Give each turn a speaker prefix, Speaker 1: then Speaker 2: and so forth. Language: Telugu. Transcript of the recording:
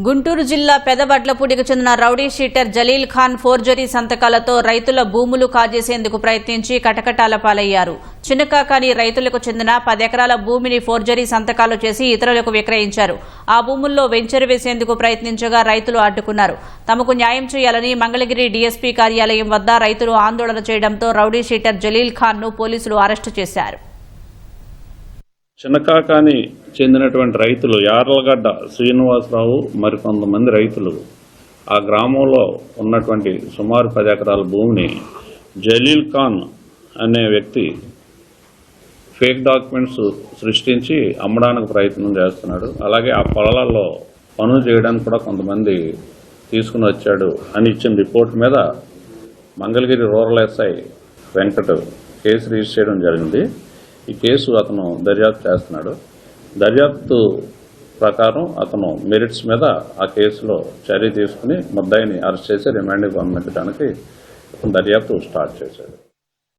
Speaker 1: గుంటూరు జిల్లా పెదవడ్లపూడికి చెందిన rowdy sheeter Jalil Khan forgery సంతకాలతో రైతుల భూములు కాజేసేందుకు ప్రయత్నించి కటకటాల పాలయ్యారు. చిన్నకాకాని రైతులకు చెందిన పదెకరాల భూమిని ఫోర్జరీ సంతకాలు చేసి ఇతరులకు విక్రయించారు. ఆ భూముల్లో వెంచర్ వేసేందుకు ప్రయత్నించగా రైతులు అడ్డుకున్నారు. తమకు న్యాయం చేయాలని మంగళగిరి డీఎస్పీ కార్యాలయం వద్ద రైతులు ఆందోళన చేయడంతో రౌడీ షీటర్ జలీల్ ఖాన్ను పోలీసులు అరెస్టు చేశారు.
Speaker 2: చిన్నకాకాని చెందినటువంటి రైతులు యార్లగడ్డ శ్రీనివాసరావు మరికొంతమంది రైతులు ఆ గ్రామంలో ఉన్నటువంటి సుమారు పది ఎకరాల భూమిని జలీల్ ఖాన్ అనే వ్యక్తి ఫేక్ డాక్యుమెంట్స్ సృష్టించి అమ్మడానికి ప్రయత్నం చేస్తున్నాడు. అలాగే ఆ పొలాలలో పనులు చేయడానికి కూడా కొంతమంది తీసుకుని వచ్చాడు అని ఇచ్చిన రిపోర్ట్ మీద Mangalagiri rural SI Venkat case register చేయడం జరిగింది. ఈ కేసు అతను దర్యాప్తు చేస్తున్నాడు. దర్యాప్తు ప్రకారం అతను మెరిట్స్ మీద ఆ కేసులో చర్య తీసుకుని ముద్దాయిని అరెస్ట్ చేసి రిమాండ్కి పంపించడానికి దర్యాప్తు స్టార్ట్ చేశాడు.